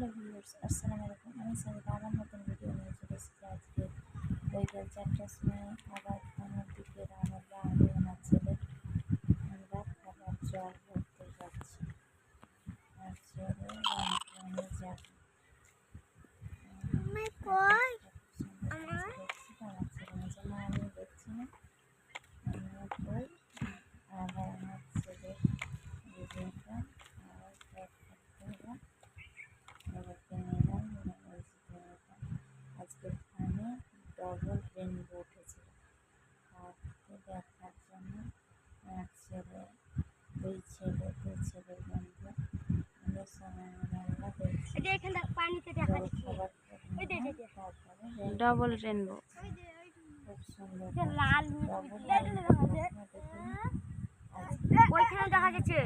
Hello viewers আসসালামু আলাইকুম। আমি সাবিতা আবার নতুন ভিডিও নিয়ে চলে এসেছি আজকে। বিকেল চারটার সময় আবার খানার দিকে বা আমি আমার ছেলে আমরা খাবার জল ভরতে যাচ্ছি। আর ছেলে রান্না যাব আমার? আমার ছেলে আমি দেখছি না। আমার কই? ডবল রেনবো উঠেছিল। তাকে দেখার জন্য এক ছেলে দুই ছেলে দুই ছেলের বন্ধু আমাদের সময় আমরা দেখছি ডবল রেনবো। খুব সুন্দর লাল দেখা যাচ্ছে। ওইখানে দেখা যাচ্ছে।